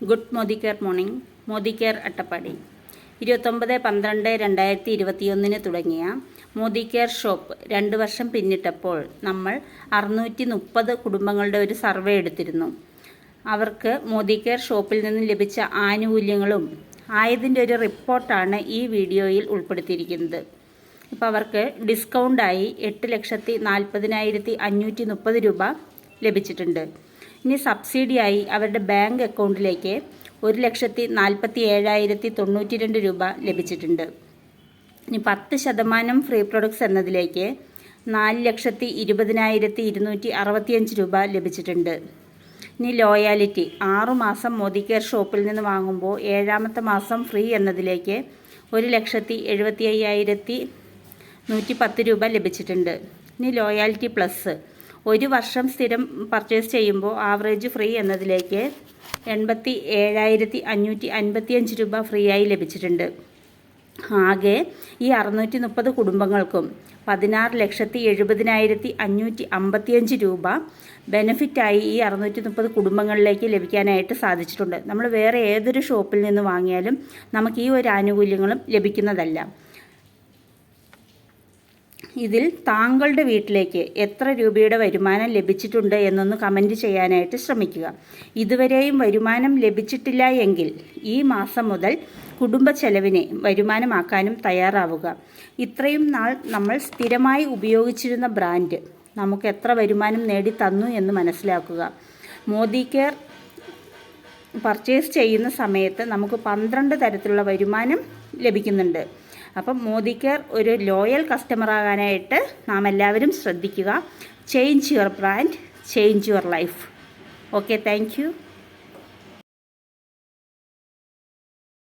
Good Modi care morning. Modi care Attappadi. ഇരുപത്തൊമ്പത് പന്ത്രണ്ട് രണ്ടായിരത്തി ഇരുപത്തിയൊന്നിന് തുടങ്ങിയ മോദി കെയർ ഷോപ്പ് രണ്ട് വർഷം പിന്നിട്ടപ്പോൾ നമ്മൾ അറുന്നൂറ്റി മുപ്പത് കുടുംബങ്ങളുടെ ഒരു സർവേ എടുത്തിരുന്നു. അവർക്ക് മോദി കെയർ ഷോപ്പിൽ നിന്ന് ലഭിച്ച ആനുകൂല്യങ്ങളും ആയതിന്റെ ഒരു റിപ്പോർട്ടാണ് ഈ വീഡിയോയിൽ ഉൾപ്പെടുത്തിയിരിക്കുന്നത്. ഇപ്പോൾ അവർക്ക് ഡിസ്കൗണ്ടായി എട്ട് ലക്ഷത്തി നാൽപ്പതിനായിരത്തി അഞ്ഞൂറ്റി മുപ്പത് രൂപ ലഭിച്ചിട്ടുണ്ട്. ഇനി സബ്സിഡിയായി അവരുടെ ബാങ്ക് അക്കൗണ്ടിലേക്ക് ഒരു ലക്ഷത്തി നാൽപ്പത്തി ഏഴായിരത്തി തൊണ്ണൂറ്റി രണ്ട് രൂപ ലഭിച്ചിട്ടുണ്ട്. ഇനി പത്ത് ശതമാനം ഫ്രീ പ്രൊഡക്ട്സ് എന്നതിലേക്ക് നാല് ലക്ഷത്തി ഇരുപതിനായിരത്തി ഇരുന്നൂറ്റി അറുപത്തിയഞ്ച് രൂപ ലഭിച്ചിട്ടുണ്ട്. ഇനി ലോയാലിറ്റി ആറു മാസം മോദി കെയർ ഷോപ്പിൽ നിന്ന് വാങ്ങുമ്പോൾ ഏഴാമത്തെ മാസം ഫ്രീ എന്നതിലേക്ക് ഒരു ലക്ഷത്തി എഴുപത്തി അയ്യായിരത്തി നൂറ്റി പത്ത് രൂപ ലഭിച്ചിട്ടുണ്ട്. ഇനി ലോയാലിറ്റി പ്ലസ് ഒരു വർഷം സ്ഥിരം പർച്ചേസ് ചെയ്യുമ്പോൾ ആവറേജ് ഫ്രീ എന്നതിലേക്ക് എൺപത്തി ഏഴായിരത്തി അഞ്ഞൂറ്റി അൻപത്തിയഞ്ച് രൂപ ഫ്രീ ആയി ലഭിച്ചിട്ടുണ്ട്. ആകെ ഈ അറുന്നൂറ്റി മുപ്പത് കുടുംബങ്ങൾക്കും പതിനാറ് ലക്ഷത്തി എഴുപതിനായിരത്തി അഞ്ഞൂറ്റി അമ്പത്തിയഞ്ച് രൂപ ബെനിഫിറ്റായി ഈ അറുന്നൂറ്റി മുപ്പത് കുടുംബങ്ങളിലേക്ക് ലഭിക്കാനായിട്ട് സാധിച്ചിട്ടുണ്ട്. നമ്മൾ വേറെ ഏതൊരു ഷോപ്പിൽ നിന്ന് വാങ്ങിയാലും നമുക്ക് ഈ ഒരു ആനുകൂല്യങ്ങളും ലഭിക്കുന്നതല്ല. ഇതിൽ താങ്കളുടെ വീട്ടിലേക്ക് എത്ര രൂപയുടെ വരുമാനം ലഭിച്ചിട്ടുണ്ട് എന്നൊന്ന് കമന്റ് ചെയ്യാനായിട്ട് ശ്രമിക്കുക. ഇതുവരെയും വരുമാനം ലഭിച്ചിട്ടില്ല എങ്കിൽ ഈ മാസം മുതൽ കുടുംബ ചെലവിനെ വരുമാനമാക്കാനും തയ്യാറാവുക. ഇത്രയും നാൾ നമ്മൾ സ്ഥിരമായി ഉപയോഗിച്ചിരുന്ന ബ്രാൻഡ് നമുക്ക് എത്ര വരുമാനം നേടി തന്നു എന്ന് മനസ്സിലാക്കുക. മോദി കെയർ പർച്ചേസ് ചെയ്യുന്ന സമയത്ത് നമുക്ക് പന്ത്രണ്ട് തരത്തിലുള്ള വരുമാനം ലഭിക്കുന്നുണ്ട്. അപ്പം മോദി കെയർ ഒരു ലോയൽ കസ്റ്റമർ ആകാനായിട്ട് നാം എല്ലാവരും ശ്രദ്ധിക്കുക. Change your brand change your life okay thank